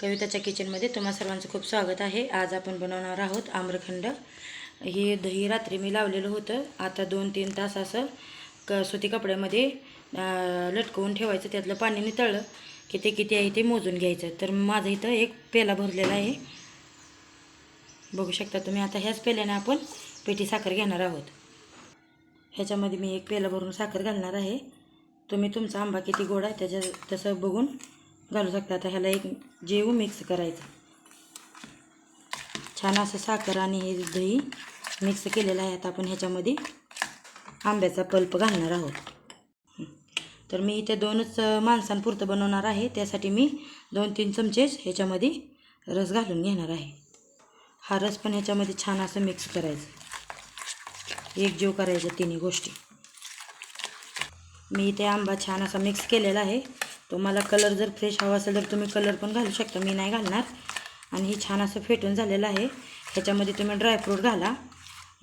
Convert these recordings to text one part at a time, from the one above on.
कविताच्या किचनमध्ये तुम्हा सर्वांचं खूप स्वागत आहे. आज आपण बनवणार आहोत आम्रखंड. हे दही रात्री मी लावलेलं होतं. आता दोन तीन तास असं क सुती कपड्यामध्ये लटकवून ठेवायचं. त्यातलं पाणी नितळलं की ते किती आहे ते मोजून घ्यायचं. तर माझं इथं एक पेला भरलेला आहे. बघू शकता तुम्ही आता ह्याच पेल्याने आपण पेटी साखर घेणार आहोत. ह्याच्यामध्ये मी एक पेला भरून साखर घालणार आहे. तुम्ही तुमचा आंबा किती गोड आहे त्याच्या तसं बघून घालू शकता. आता ह्याला एक जेव मिक्स करायचं. छान असं साखर आणि हे दही मिक्स केलेलं आहे. आता आपण ह्याच्यामध्ये आंब्याचा पल्प घालणार आहोत. तर मी इथे दोनच माणसांपुरतं बनवणार आहे. त्यासाठी मी दोन तीन चमचेच ह्याच्यामध्ये रस घालून घेणार आहे. हा रस पण ह्याच्यामध्ये छान असं मिक्स करायचं. एक जीव करायचं तिन्ही गोष्टी. मी इथे आंबा छान असा मिक्स केलेला आहे. तुम्हाला कलर जर फ्रेश हवा असेल तर तुम्ही कलर पण घालू शकता. मी नाही घालणार. आणि हे छान असं फेटून झालेलं आहे. ह्याच्यामध्ये तुम्ही ड्रायफ्रूट घाला.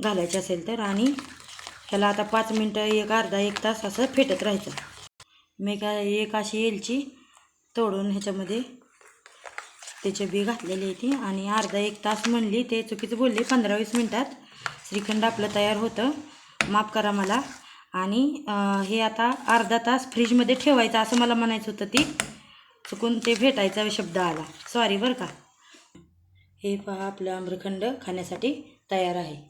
घालायचे असेल तर. आणि ह्याला आता पाच मिनटं एक अर्धा एक तास असं फेटत राहायचं. मी काय एक अशी एलची तोडून ह्याच्यामध्ये त्याचे बी घातलेली आहे ती. आणि अर्धा एक तास म्हणली ते चुकीचं बोलली पंधरा वीस मिनटात श्रीखंड आपलं तयार होतं. माफ करा मला. आणि हे आता अर्धा तास फ्रीजमध्ये ठेवायचं असं मला म्हणायचं होतं ती. चुकून ते भेटायचा शब्द आला. सॉरी बरं का. हे पहा आपलं आम्रखंड खाण्यासाठी तयार आहे.